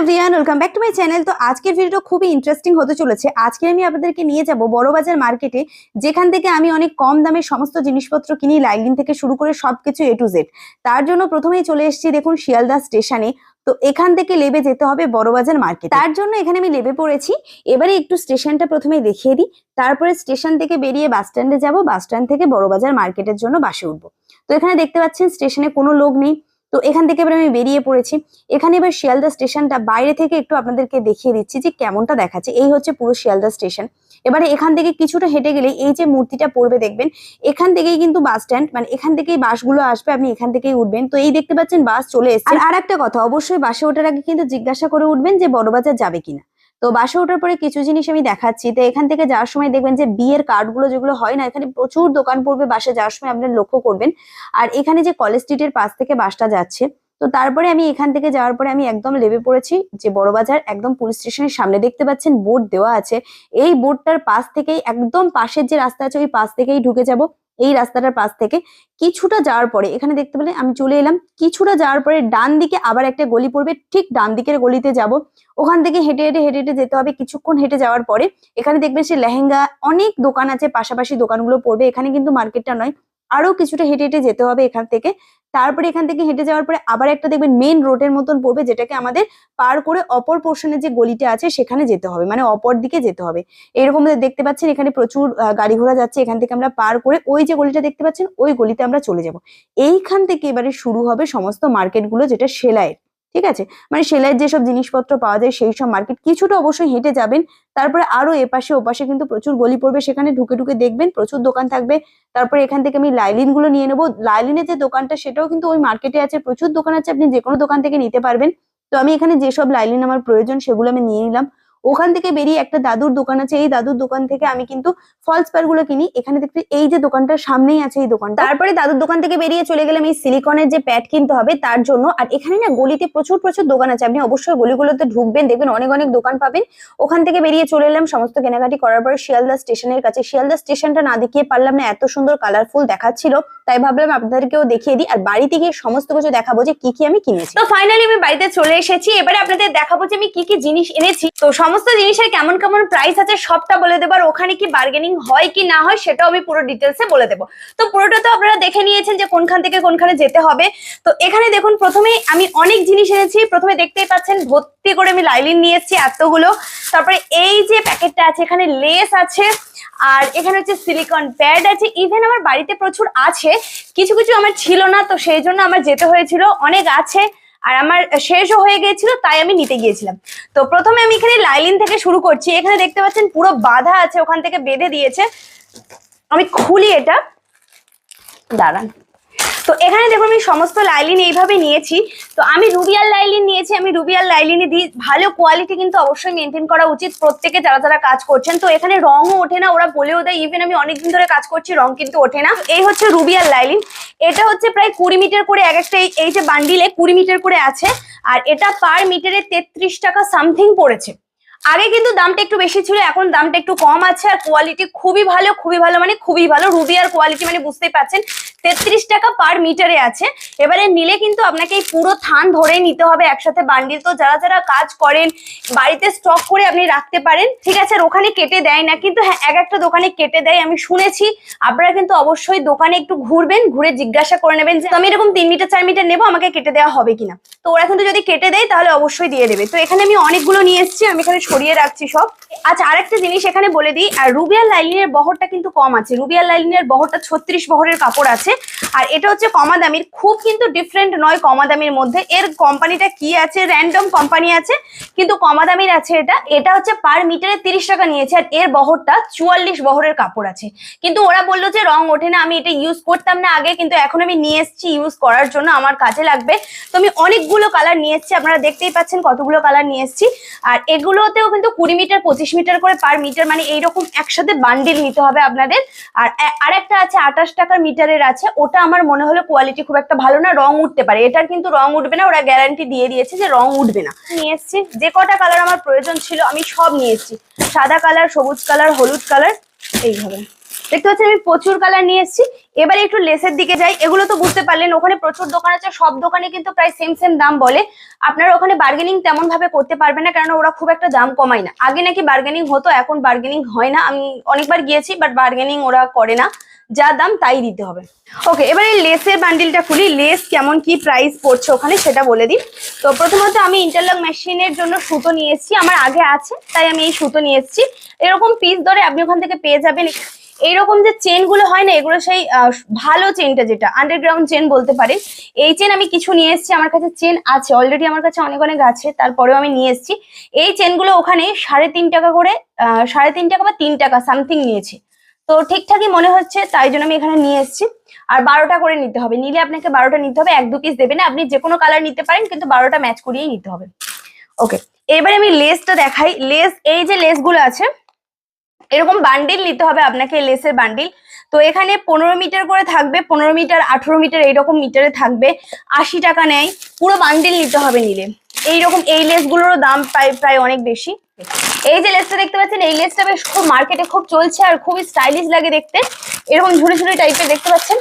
Everyone welcome back to my channel তো আজকের ভিডিওটা খুবই ইন্টারেস্টিং হতে চলেছে। আজকে আমি আপনাদেরকে নিয়ে যাব বড়বাজার মার্কেটে যেখান থেকে আমি অনেক কম দামে সমস্ত জিনিসপত্র কিনি লাইলিন থেকে শুরু করে সবকিছু এ টু জেড তার জন্য প্রথমেই চলে এসেছি দেখুন শিয়ালদা স্টেশনে তো এখান থেকে লেবে যেতে হবে বড়বাজার মার্কেট তার জন্য এখানে আমি লেবে পড়েছি। এবারে একটু স্টেশনটা প্রথমে দেখিয়ে দিই। তারপরে স্টেশন থেকে বেরিয়ে বাস স্ট্যান্ডে যাব। বাস স্ট্যান্ড থেকে বড়বাজার মার্কেটের জন্য বাসে উঠবো। তো এখানে দেখতে পাচ্ছেন স্টেশনে কোনো লোক নেই। তো এখান থেকে এবার আমি বেরিয়ে পড়েছি। এখানে এবার শিয়ালদা স্টেশনটা বাইরে থেকে একটু আপনাদেরকে দেখিয়ে দিচ্ছি যে কেমনটা দেখাচ্ছে। এই হচ্ছে পুরো শিয়ালদা স্টেশন। এবারে এখান থেকে কিছুটা হেঁটে গেলে এই যে মূর্তিটা পড়বে দেখবেন, এখান থেকেই কিন্তু বাস স্ট্যান্ড মানে এখান থেকেই বাসগুলো আসবে, আপনি এখান থেকেই উঠবেন। তো এই দেখতে পাচ্ছেন বাস চলে এসছে। আর একটা কথা, অবশ্যই বাসে ওঠার আগে কিন্তু জিজ্ঞাসা করে উঠবেন যে বড়বাজার যাবে কিনা। তো বাসে ওঠার পরে কিছু জিনিস আমি দেখাচ্ছি। তো এখান থেকে যাওয়ার সময় দেখবেন যে বিয়ের কার্ডগুলো যেগুলো হয় না, এখানে প্রচুর দোকান পড়বে, বাসে যাওয়ার সময় আপনার লক্ষ্য করবেন। আর এখানে যে কলেজ স্ট্রিটের পাশ থেকে বাসটা যাচ্ছে তো তারপরে আমি এখান থেকে যাওয়ার পরে আমি একদম লেবে পড়েছি যে বড়বাজার একদম পুলিশ স্টেশনের সামনে দেখতে পাচ্ছেন বোর্ড দেওয়া আছে। এই বোর্ডটার পাশ থেকেই, একদম পাশের যে রাস্তা আছে, ওই পাশ থেকেই ঢুকে যাব। এই রাস্তাটার পাশ থেকে কিছুটা যাওয়ার পরে, এখানে দেখতে পেলে আমি চলে এলাম। কিছুটা যাওয়ার পরে ডান দিকে আবার একটা গলি পড়বে, ঠিক ডান দিকের গলিতে যাব। ওখান থেকে হেঁটে হেঁটে হেঁটে হেঁটে যেতে হবে। কিছুক্ষণ হেঁটে যাওয়ার পরে, এখানে দেখবেন সে লেহেঙ্গা, অনেক দোকান আছে। পাশাপাশি দোকানগুলো পড়বে। এখানে কিন্তু মার্কেটটা নয়। আরও কিছুটা হেঁটে হেঁটে যেতে হবে এখান থেকে। তারপরে এখান থেকে হেঁটে যাওয়ার পরে আবার একটা দেখবেন মেন রোডের মতন পড়বে, যেটাকে আমাদের পার করে অপর পোর্শনের যে গলিটা আছে, সেখানে যেতে হবে মানে অপর দিকে যেতে হবে। এরকম দেখতে পাচ্ছেন, এখানে প্রচুর গাড়ি ঘোড়া যাচ্ছে, এখান থেকে আমরা পার করে ওই যে গলিটা দেখতে পাচ্ছেন, ওই গলিতে আমরা চলে যাব। এইখান থেকে এবারে শুরু হবে সমস্ত মার্কেটগুলো যেটা সেলাইয়ের। ঠিক আছে? মানে সেলাইয়ের যেসব জিনিসপত্র পাওয়া যায়, সেই সব মার্কেট কিছুটা অবশ্যই হেঁটে যাবেন। তারপরে আরও এপাশে ওপাশে কিন্তু প্রচুর গলি পড়বে, সেখানে ঢুকে ঢুকে দেখবেন প্রচুর দোকান থাকবে। তারপরে এখান থেকে আমি লাইলিনগুলো নিয়ে নেব। লাইলিনের যে দোকানটা, সেটাও কিন্তু ওই মার্কেটে আছে। প্রচুর দোকান আছে, আপনি যে কোনো দোকান থেকে নিতে পারবেন। তো আমি এখানে যেসব লাইলিন আমার প্রয়োজন, সেগুলো আমি নিয়ে নিলাম। ওখান থেকে বেরিয়ে একটা দাদুর দোকান আছে, এই দাদুর দোকান থেকে আমি কিন্তু ফলস পারগুলো কিনি। এখানে দেখতে এই যে দোকানটার সামনেই আছে এই দোকান তারপরে দাদুর দোকান থেকে বেরিয়ে চলে গেলাম এই সিলিকনের যে প্যাড কিনতে হবে তার জন্য। আর এখানে না গলিতে প্রচুর প্রচুর দোকান আছে। আপনি অবশ্যই গলিগুলোতে ঢুকবেন, দেখবেন অনেক অনেক দোকান পাবেন। ওখান থেকে বেরিয়ে চলে এলাম, সমস্ত কেনাকাটি করার পরে শিয়ালদা স্টেশনের কাছে। শিয়ালদা স্টেশনটা না দেখিয়ে পারলাম না, এত সুন্দর কালারফুল দেখাচ্ছিল। তাই ভাবলাম আপনাদেরকেও দেখিয়ে দিই আর বাড়িতে গিয়ে সমস্ত কিছু দেখাবো যে কি কি আমি কিনেছি। তো ফাইনালি আমি বাড়িতে চলে এসেছি, এবারে আপনাদের দেখাবো যে আমি কি কি জিনিস এনেছি। তো সমস্ত জিনিসের কেমন কেমন প্রাইস আছে সবটা বলে দেবো, আর ওখানে কি বার্গেনিং হয় কি না হয় সেটাও আমি পুরো ডিটেলসে বলে দেবো। তো পুরোটা তো আপনারা দেখে নিয়েছেন যে কোনখান থেকে কোনখানে যেতে হবে। তো এখানে দেখুন প্রথমে আমি অনেক জিনিস এনেছি। প্রথমে দেখতেই পাচ্ছেন ভর্তি করে আমি লাইলিন নিয়ে এসেছি এতগুলো। তারপরে এই যে প্যাকেটটা আছে, এখানে লেস আছে, আর এখানে হচ্ছে সিলিকন প্যাড আছে। ইভেন আমার বাড়িতে প্রচুর আছে, কিছু কিছু আমার ছিল না, তো সেই জন্য আমার যেতে হয়েছিল। অনেক আছে, আর আমার শেষও হয়ে গিয়েছিল, তাই আমি নিতে গিয়েছিলাম। তো প্রথমে আমি এখানে লাইলিন থেকে শুরু করছি। এখানে দেখতে পাচ্ছেন পুরো বাধা আছে, ওখান থেকে বেঁধে দিয়েছে। আমি খুলি এটা। দাঁড়ান। তো এখানে দেখুন আমি সমস্ত লাইলিন এইভাবে নিয়েছি। তো আমি রুবিয়াল লাইলিন নিয়েছি, আমি রুবিয়াল লাইলিনে দিই। ভালো কোয়ালিটি কিন্তু অবশ্যই মেনটেন করা উচিত প্রত্যেকে যারা যারা কাজ করছেন। তো এখানে রঙও ওঠে না, ওরা বলেও দেয় ইভেন আমি অনেকদিন ধরে কাজ করছি রং কিন্তু ওঠে না। এই হচ্ছে রুবিয়াল লাইলিন। এটা হচ্ছে প্রায় কুড়ি মিটার করে এক একটা এই- যে বান্ডিলে কুড়ি মিটার করে আছে। আর এটা পার মিটারে তেত্রিশ টাকা সামথিং পড়েছে। আগে কিন্তু দামটা একটু বেশি ছিল, এখন দামটা একটু কম আছে আর কোয়ালিটি খুবই ভালো খুবই ভালো মানে খুবই ভালো। রুবিয়ার কোয়ালিটি মানে বুঝতেই পারছেন তেত্রিশ টাকা পার মিটারে আছে। এবারে নিলে কিন্তু আপনাকে এই পুরো থান ধরেই নিতে হবে, একসাথে বান্ডিল তো যারা যারা কাজ করেন, বাড়িতে স্টক করে আপনি রাখতে পারেন, ঠিক আছে, আর ওখানে কেটে দেয় না, কিন্তু হ্যাঁ এক একটা দোকানে কেটে দেয়, আমি শুনেছি, আপনারা কিন্তু অবশ্যই দোকানে একটু ঘুরবেন, ঘুরে জিজ্ঞাসা করে নেবেন যে, আমি এরকম তিন মিটার চার মিটার নেব, আমাকে কেটে দেওয়া হবে কিনা? তো ওরা কিন্তু যদি কেটে দেয়, তাহলে অবশ্যই দিয়ে দেবে। তো এখানে আমি অনেকগুলো নিয়ে এসেছি, আমি এখানে সরিয়ে রাখছি সব। আচ্ছা আরেকটা জিনিস এখানে বলে দিই আর রুবিয়াল লাইলিনের বহরটা কিন্তু কম আছে। রুবিয়াল লাইলিনের বহরটা ছত্রিশ বহরের কাপড় আছে। আর এটা হচ্ছে কমা দামির খুব কিন্তু ডিফারেন্ট নয় কমা দামির মধ্যে। এর কোম্পানিটা কি আছে? র্যান্ডম কোম্পানি আছে, কিন্তু কমা দামির আছে এটা। এটা হচ্ছে পার মিটারে তিরিশ টাকা নিয়েছে, আর এর বহরটা চুয়াল্লিশ বহরের কাপড় আছে। কিন্তু ওরা বলল যে রং ওঠে না, আমি এটা ইউজ করতাম না আগে, কিন্তু এখন আমি নিয়ে এসেছি ইউজ করার জন্য, আমার কাজে লাগবে। তো আমি অনেকগুলো কালার নিয়ে এসেছি, আপনারা দেখতেই পাচ্ছেন কতগুলো কালার নিয়ে এসেছি। আর এগুলোতেও কিন্তু কুড়ি মিটার পঁচিশ মিটার করে পার মিটার মানে এইরকম একসাথে বান্ডিল নিতে হবে আপনাদের। আর আর আরেকটা আছে আঠাশ টাকার মিটারের আছে ওটা আমার মনে হলো কোয়ালিটি খুব একটা ভালো না রং উঠতে পারে। এটার কিন্তু রং উঠবে না ওরা গ্যারান্টি দিয়ে দিয়েছে যে রং উঠবে না। নিয়ে এসছি। যে কটা কালার আমার প্রয়োজন ছিল আমি সব নিয়ে এসেছি। সাদা কালার সবুজ কালার হলুদ কালার এইভাবে। দেখতে পাচ্ছেন, আমি প্রচুর কালার নিয়ে এসেছি। এবারে একটু লেসের দিকে যাই। এগুলো তো বুঝতে পারলেন, ওখানে প্রচুর দোকান আছে, সব দোকানে কিন্তু প্রায় সেম সেম দাম বলে। আপনারা ওখানে বার্গেনিং তেমন ভাবে করতে পারবেন না কারণ ওরা খুব একটা দাম কমায় না। আগে নাকি বার্গেনিং হতো, এখন বার্গেনিং হয় না। আমি অনেকবার গিয়েছি বাট বার্গেনিং ওরা করে না। যা দাম, তাই দিতে হবে। ওকে এবারে লেসের বান্ডিলটা খুলি। লেস কেমন, কি প্রাইস পড়ছে ওখানে সেটা বলে দিই। তো প্রথমত আমি ইন্টারলক মেশিনের জন্য সুতো নিয়ে এসেছি। আমার আগে আছে, তাই আমি এই সুতো নিয়ে এসেছি। এরকম পিস ধরে আপনি ওখান থেকে পেয়ে যাবেন। এইরকম যে চেনগুলো হয় না, এগুলো সেই ভালো চেনটা যেটা আন্ডারগ্রাউন্ড চেন বলতে পারেন, এই চেন আমি কিছু নিয়ে এসেছি, আমার কাছে চেন আছে অলরেডি আমার কাছে অনেক অনেক আছে, তারপরেও আমি নিয়ে এসেছি। এই চেনগুলো ওখানে সাড়ে তিন টাকা করে সাড়ে তিন টাকা বা তিন টাকা সামথিং নিয়েছে। তো ঠিকঠাকই মনে হচ্ছে, তাই জন্য আমি এখানে নিয়ে এসেছি। আর বারোটা করে নিতে হবে, নিলে আপনাকে বারোটা নিতে হবে, এক দু পিস দেবে না আপনি যে কোনো কালার নিতে পারেন, কিন্তু বারোটা ম্যাচ করিয়েই নিতে হবে। ওকে এবারে আমি লেসটা দেখাই। লেস এই যে লেসগুলো আছে এরকম বান্ডিল নিতে হবে আপনাকে লেসের বান্ডিল তো এখানে পনেরো মিটার করে থাকবে, পনেরো মিটার আঠেরো মিটার এইরকম মিটারে থাকবে। আশি টাকা নেয়, পুরো বান্ডিল নিতে হবে নিলে। এইরকম এই লেসগুলোরও দাম প্রায় প্রায় অনেক বেশি। এই যে লেসটা দেখতে পাচ্ছেন, এই লেসটা বেশ খুব মার্কেটে খুব চলছে আর খুবই স্টাইলিশ লাগে দেখতে। এরকম ঝুড়ি ঝুড়ি টাইপের দেখতে পাচ্ছেন?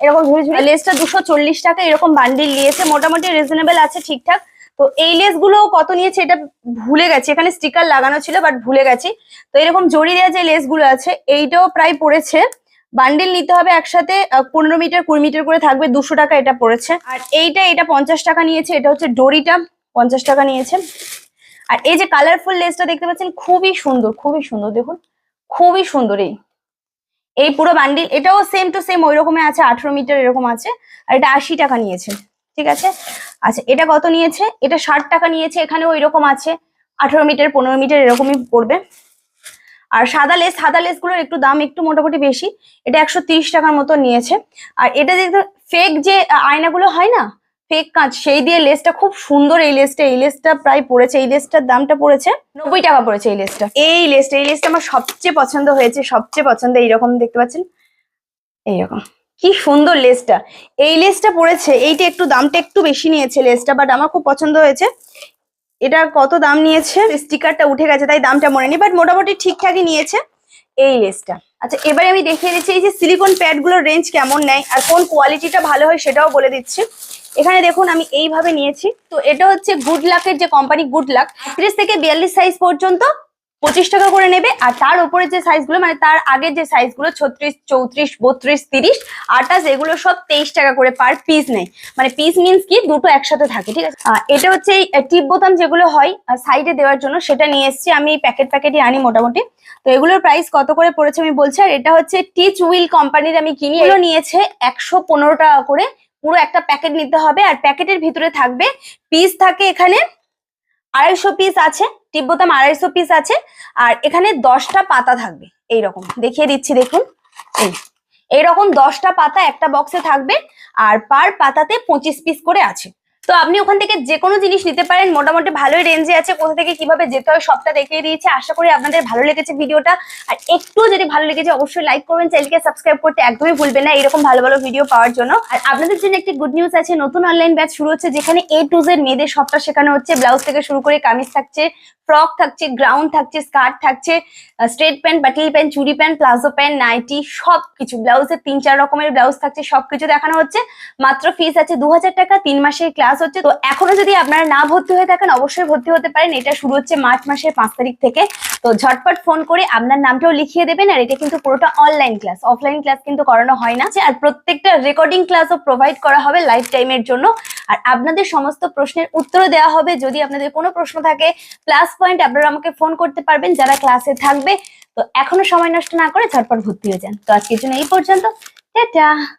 এরকম ঝুড়ি ঝুড়ি লেসটা দুশো টাকা এরকম বান্ডিল নিয়েছে। মোটামুটি রিজনেবল আছে ঠিকঠাক। তো এই লেসগুলো কত নিয়েছে এটা ভুলে গেছি। এখানে স্টিকার লাগানো ছিল বাট ভুলে গেছি। তো এরকম জড়ি দেওয়া যে লেসগুলো আছে, এইটাও প্রায় পড়েছে। বান্ডিল নিতে হবে একসাথে পনেরো মিটার কুড়ি মিটার করে থাকবে, দুশো টাকা এটা পড়েছে। আর এইটা, এটা পঞ্চাশ টাকা নিয়েছে, এটা হচ্ছে ডরিটা পঞ্চাশ টাকা নিয়েছে। আর এই যে কালারফুল লেসটা দেখতে পাচ্ছেন, খুবই সুন্দর খুবই সুন্দর, দেখুন। খুবই সুন্দর এই। এই পুরো বান্ডিল এটাও সেম টু সেম ওই রকমের আছে, আঠারো মিটার এরকম আছে। আর এটা আশি টাকা নিয়েছে। ঠিক আছে? আচ্ছা এটা কত নিয়েছে? এটা ষাট টাকা নিয়েছে, এখানেও এরকম আছে। আঠারো মিটার, পনেরো মিটার এরকমই পড়বে। আর সাদা লেস সাদা লেসগুলোর একটু দাম একটু মোটামুটি বেশি। এটা একশো টাকার মতো নিয়েছে। আর এটা দেখতে ফেক যে আয়নাগুলো হয় না? ফেক কাঁচ, সেই দিয়ে লেসটা খুব সুন্দর এই লেসটা এই লেসটা প্রায় পড়েছে, এই লেসটার দামটা পড়েছে নব্বই টাকা পড়েছে এই লেসটা এই লেসটা এই লেসটা আমার সবচেয়ে পছন্দ হয়েছে, সবচেয়ে পছন্দ, এইরকম দেখতে পাচ্ছেন? এইরকম। কি সুন্দর লেসটা এই লেসটা পড়েছে এইটা একটু দামটা একটু বেশি নিয়েছে লেসটা বাট আমার খুব পছন্দ হয়েছে। এটা কত দাম নিয়েছে? স্টিকারটা উঠে গেছে, তাই দামটা মনে নেই বাট মোটামুটি ঠিকঠাকই নিয়েছে এই লেসটা আচ্ছা এবারে আমি দেখিয়ে দিচ্ছি, এই যে সিলিকন প্যাডগুলোর রেঞ্জ কেমন নেয় আর কোন কোয়ালিটিটা ভালো হয় সেটাও বলে দিচ্ছি। এখানে দেখুন, আমি এইভাবে নিয়েছি। তো এটা হচ্ছে গুড লাকের যে কোম্পানি গুড লাক ত্রিশ থেকে বিয়াল্লিশ সাইজ পর্যন্ত পঁচিশ টাকা করে নেবে, আর তার উপরে যে সাইজগুলো মানে তার আগের যে সাইজগুলো ছত্রিশ, চৌত্রিশ, বত্রিশ, তিরিশ, আটাশ, এগুলো সব তেইশ টাকা করে পার পিস নেয়। মানে পিস মিন্স কি, দুটো একসাথে থাকে, ঠিক আছে? এটা হচ্ছে এই টিপ বোতাম যেগুলো হয় সাইডে দেওয়ার জন্য, সেটা নিয়ে এসেছি আমি প্যাকেট প্যাকেটই আনি মোটামুটি। তো এগুলোর প্রাইস কত করে পড়েছে আমি বলছি, আর এটা হচ্ছে টিচ উইল কোম্পানির আমি কিনি, এগুলো নিয়েছে একশো পনেরো টাকা করে। পুরো একটা প্যাকেট নিতে হবে, আর প্যাকেটের ভিতরে থাকবে পিস থাকে এখানে আড়াইশো পিস আছে টিপ বোতাম আড়াইশো পিস আছে, আর এখানে দশটা পাতা থাকবে এই রকম দেখিয়ে দিচ্ছি, দেখুন। এই, এইরকম দশটা পাতা একটা বক্সে থাকবে, আর পার পাতাতে পঁচিশ পিস করে আছে। তো আপনি ওখান থেকে যে কোনো জিনিস নিতে পারেন। মোটামুটি ভালোই রেঞ্জে আছে, কোথা থেকে কীভাবে যেতে হয় সবটা দেখিয়ে দিয়েছে। আশা করি আপনাদের ভালো লেগেছে ভিডিওটা। আর একটু যদি ভালো লেগেছে অবশ্যই লাইক করবেন চ্যানেলকে সাবস্ক্রাইব করতে একদমই ভুলবেন না এরকম ভালো ভালো ভিডিও পাওয়ার জন্য। আর আপনাদের জন্য একটি গুড নিউজ আছে, নতুন অনলাইন ব্যাচ শুরু হচ্ছে, যেখানে এ টু জেড মেয়েদের সবটা শেখানো হচ্ছে। ব্লাউজ থেকে শুরু করে কামিজ থাকছে ফ্রক থাকছে গ্রাউন্ড থাকছে স্কার্ট থাকছে স্ট্রেট প্যান্ট বাটিল প্যান্ট চুড়ি প্যান্ট প্লাজো প্যান্ট নাইটি সব কিছু ব্লাউজের তিন চার রকমের ব্লাউজ থাকছে, সবকিছু দেখানো হচ্ছে। মাত্র ফিস আছে দু হাজার টাকা, তিন মাসের ক্লাস হচ্ছে, তো এখনও যদি আপনারা না ভর্তি হয়ে থাকেন, অবশ্যই ভর্তি হতে পারেন। এটা শুরু হচ্ছে মার্চ মাসের পাঁচ তারিখ থেকে। তো ঝটপট ফোন করে আপনার নামটাও লিখিয়ে দেবেন, আর এটা কিন্তু পুরোটা অনলাইন ক্লাস অফলাইন ক্লাস কিন্তু করানো হয় না। আর প্রত্যেকটা রেকর্ডিং ক্লাসও প্রোভাইড করা হবে লাইফ টাইমের জন্য। আর আপনাদের সমস্ত প্রশ্নের উত্তর দেওয়া হবে। যদি আপনাদের কোনো প্রশ্ন থাকে প্লাস পয়েন্ট আপনারা আমাকে ফোন করতে পারবেন, যারা ক্লাসে থাকবে। তো এখনও সময় নষ্ট না করে ঝটপট ভর্তি হয়ে যান। তো আজকের জন্য এই পর্যন্ত। টাটা!